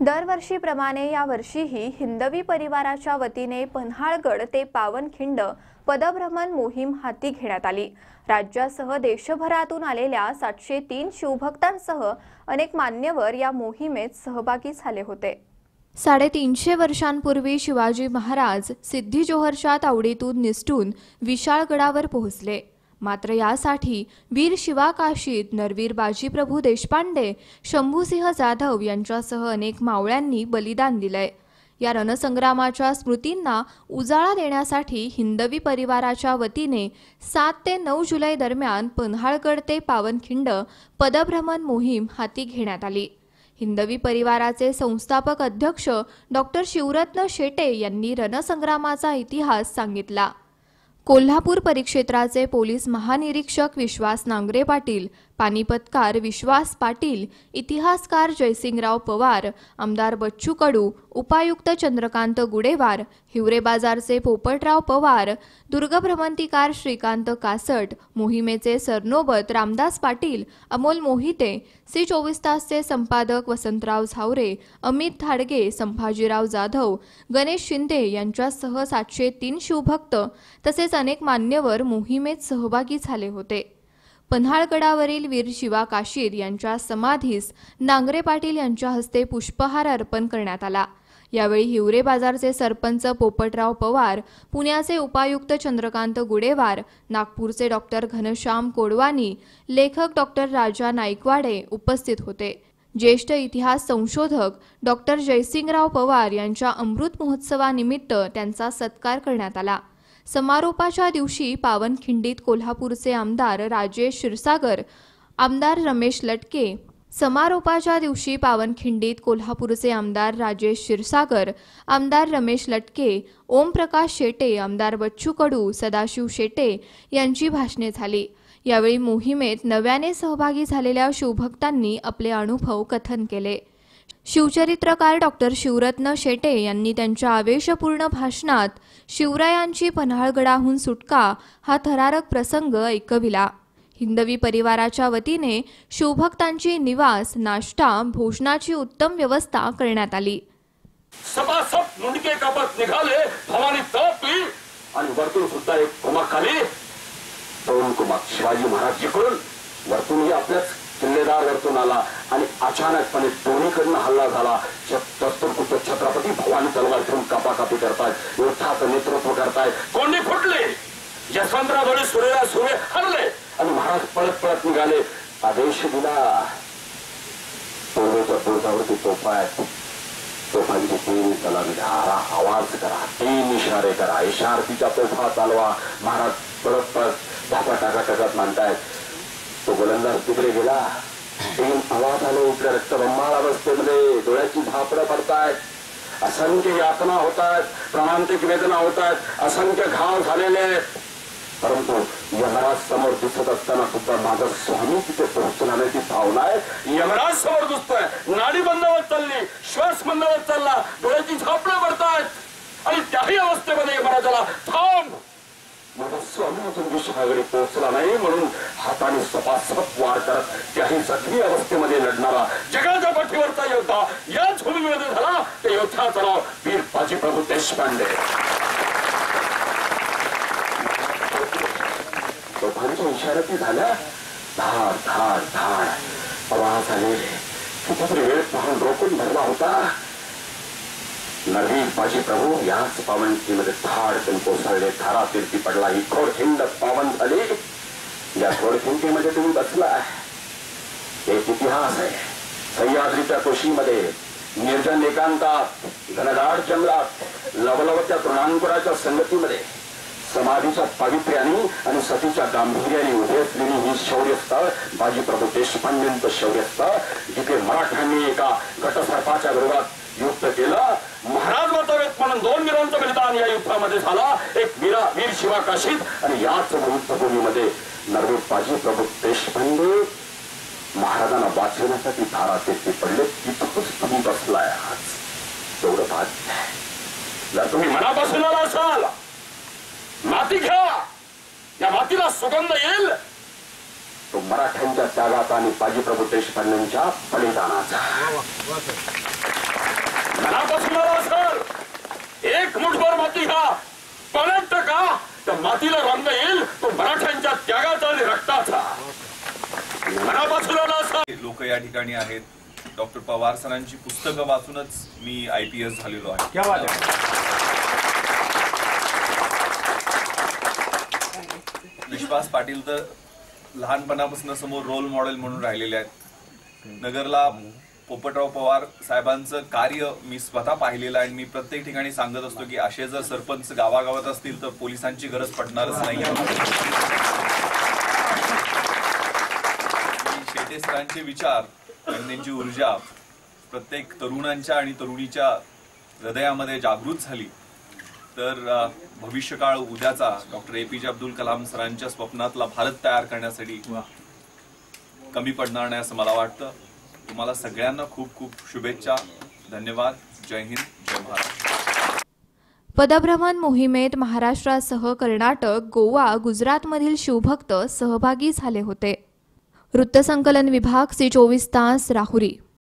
दरवर्षीप्रमाणे यावर्षीही हिंदवी परिवाराच्या वतीने पन्हाळगड ते पावनखिंड पदभ्रमण मोहीम हाती घेण्यात आली. राज्यासह देशभरातून आलेल्या सातशे तीन शिवभक्तांसह अनेक मान्यवर या मोहिमेत सहभागी झाले होते. साडेतीनशे वर्षांपूर्वी शिवाजी महाराज सिद्धी जोहरच्या तावडीतून निसटून विशाळगडावर पोहोचले. मात्र यासाठी वीर शिवाकाशीत नरवीर बाजीप्रभू देशपांडे शंभूसिंह जाधव यांच्यासह अनेक मावळ्यांनी बलिदान दिलंय. या रणसंग्रामाच्या स्मृतींना उजाळा देण्यासाठी हिंदवी परिवाराच्या वतीने सात ते नऊ जुलै दरम्यान पन्हाळगड ते पावनखिंड पदभ्रमण मोहीम हाती घेण्यात आली. हिंदवी परिवाराचे संस्थापक अध्यक्ष डॉक्टर शिवरत्न शेटे यांनी रणसंग्रामाचा इतिहास सांगितला. कोल्हापूर परिक्षेत्राचे पोलीस महानिरीक्षक विश्वास नांगरे पाटील पानिपतकार विश्वास पाटील इतिहासकार जयसिंगराव पवार आमदार बच्चू कडू उपायुक्त चंद्रकांत गुडेवार हिवरे बाजारचे पोपटराव पवार दुर्गभ्रमंतीकार श्रीकांत कासट मोहिमेचे सरनोबत रामदास पाटील अमोल मोहिते सी चोवीस तासचे संपादक वसंतराव झावरे अमित धाडगे संभाजीराव जाधव गणेश शिंदे यांच्यासह सातशे तीन शिवभक्त तसेच अनेक मान्यवर मोहिमेत सहभागी झाले होते. पन्हाळगडावरील वीर शिवा काशीर यांच्या समाधीस नांगरे पाटील यांच्या हस्ते पुष्पहार अर्पण करण्यात आला. यावेळी हिवरे बाजारचे सरपंच पोपटराव पवार पुण्याचे उपायुक्त चंद्रकांत गुडेवार नागपूरचे डॉक्टर घनश्याम कोडवानी लेखक डॉक्टर राजा नाईकवाडे उपस्थित होते. ज्येष्ठ इतिहास संशोधक डॉक्टर जयसिंगराव पवार यांच्या अमृत महोत्सवानिमित्त त्यांचा सत्कार करण्यात आला. समारोपाच्या दिवशी पावनखिंडीत कोल्हापूरचे आमदार राजेश क्षीरसागर आमदार रमेश लटके समारोपाच्या दिवशी पावनखिंडीत कोल्हापूरचे आमदार राजेश क्षीरसागर आमदार रमेश लटके ओमप्रकाश शेटे आमदार बच्चू कडू सदाशिव शेटे यांची भाषणे झाली. यावेळी मोहिमेत नव्याने सहभागी झालेल्या शिवभक्तांनी आपले अनुभव कथन केले. शिवचरित्रकार डॉक्टर शिवरत्न शेटे यांनी त्यांच्या आवेशपूर्ण भाषणात शिवरायांची पन्हाळगडाहून सुटका हा थरारक प्रसंग ऐकविला. हिंदवी परिवाराच्या वतीने शिवभक्तांची निवास नाश्ता भोजनाची उत्तम व्यवस्था करण्यात आली. सभासद मुंडके कापत निघाले भवानी तपली आणि वरतून सुद्धा एक कुमक खाली दोन कुमार शिवाजी महाराज जिकडून वरतूनही आपल्याच किल्लेदार वरतून आला आणि अचानकपणे दोन्हीकडनं हल्ला झाला. दस्तुरकुट छत्रपती भवानी तलवार ठेवून कापाकापी करतायत युद्धाचं नेतृत्व करतायत. कोणी फुटले? यशवंतराव सूर्यराज सूर्य हरले आणि महाराज पळत पळत निघाले. आदेश दिला. पोलोच्या बुरजावरती तोफा आहेत तोफांची तीन तलावी धारा आवाज करा. तीन इशारे करा. इशारतीच्या तोफा चालवा. महाराज पळत पळत धापा टाका टाकत मानतायत तो गोलंदाज तिकडे गेला. एकदम आवाज आले इकडे रक्तबंबाळ अवस्थेमध्ये. डोळ्याची झापडं पडतायत. असंख्य यातना होत आहेत प्राणांतिक वेदना होत आहेत असंख्य घाव झालेले आहेत. परंतु यमराज समोर दिसत असताना सुद्धा माझा स्वामी तिथे पोहोचला नाही. ती भावना आहे. यमराज समोर दिसतोय. नाडी बंदावत चालली. श्वास बंदावत चालला. डोळ्याची झापडं पडतायत. आणि त्याही अवस्थेमध्ये यमराजाला थांब. माझा स्वामी अजून विश्वाकडे पोहोचला नाही म्हणून हाताने सपासप वार करत त्याही जखमी अवस्थेमध्ये लढणारा जगाच्या पाठीवरचा योद्धा याच भूमीमध्ये झाला. ते योद्ध्याचं नाव वीर बाजी प्रभू देशपांडे. दोघांच्या इशारती झाल्या. धाड धाड धाड प्रवाह झाले कुठेतरी वेळ पाहून रोखून धरला होता. नरवीर माझे प्रभू याच पावनखिंडीमध्ये धाडकन कोसळले थारा तिरती पडला ही खोडखिंड पावन झाली या खोडखिंडीमध्ये तुम्ही बसला एक इतिहास आहे. सह्याद्रीच्या कुशीमध्ये निर्जन एकांतात घनदाट जंगलात लवलवच्या तृणांकुराच्या संगतीमध्ये समाधीच्या पावित्र्याने आणि सतीच्या गांभीर्याने उभेसलेली ही शौर्यस्थळ बाजीप्रभू देशपांडेंचं शौर्यस्थळ जिथे मराठ्यांनी एका घटसर्पाच्या विरोधात युद्ध केलं महाराज वातावत म्हणून दोन वीरांचं बलिदान या युद्धामध्ये झाला. एक वीरा वीर शिवा काशीत आणि याच युद्धभूमीमध्ये नरवीर प्रभू देशपांडे महाराजांना वाचवण्यासाठी धारा ते पडले. तिथंच तुम्ही बसलाय आज. तेवढं भाग्य जर तुम्ही मनापासून आला असाल माती घ्या. या मातीला सुगंध येईल. तो मराठ्यांच्या त्यागाचा आणि बाजीप्रभू देशपांडेंच्या बलिदानाचा. आला असेल एक मुठभर माती घ्या. पलट का? मातीला रंग येईल तो मराठ्यांच्या त्यागाचा आणि रक्ताचा. असेल लोक या ठिकाणी आहेत. डॉक्टर पवार सरांची पुस्तकं वाचूनच मी आय पी एस झालेलो आहे. क्या बात आहे. विश्वास पाटील तर लहानपणापासून समोर रोल मॉडेल म्हणून राहिलेले आहेत. नगरला पोपटराव पवार साहेबांचं कार्य मी स्वतः पाहिलेलं आहे आणि मी प्रत्येक ठिकाणी सांगत असतो की असे जर सरपंच गावागावात असतील तर पोलिसांची गरज पडणारच नाही शेटे सरांचे विचार आणि त्यांची ऊर्जा प्रत्येक तरुणांच्या आणि तरुणीच्या हृदयामध्ये जागृत झाली. तर भविष्यकाळ उद्याचा डॉक्टर ए पी जे अब्दुल कलाम सरांच्या स्वप्नातला भारत तयार करण्यासाठी कमी पडणार नाही असं मला वाटतं. तुम्हाला सगळ्यांना खूप खूप शुभेच्छा. धन्यवाद. जय हिंद जय महाराष्ट्र पदभ्रमण मोहिमेत महाराष्ट्रासह कर्नाटक गोवा गुजरातमधील शिवभक्त सहभागी झाले होते. वृत्तसंकलन विभाग सी चोवीस तास राहुरी.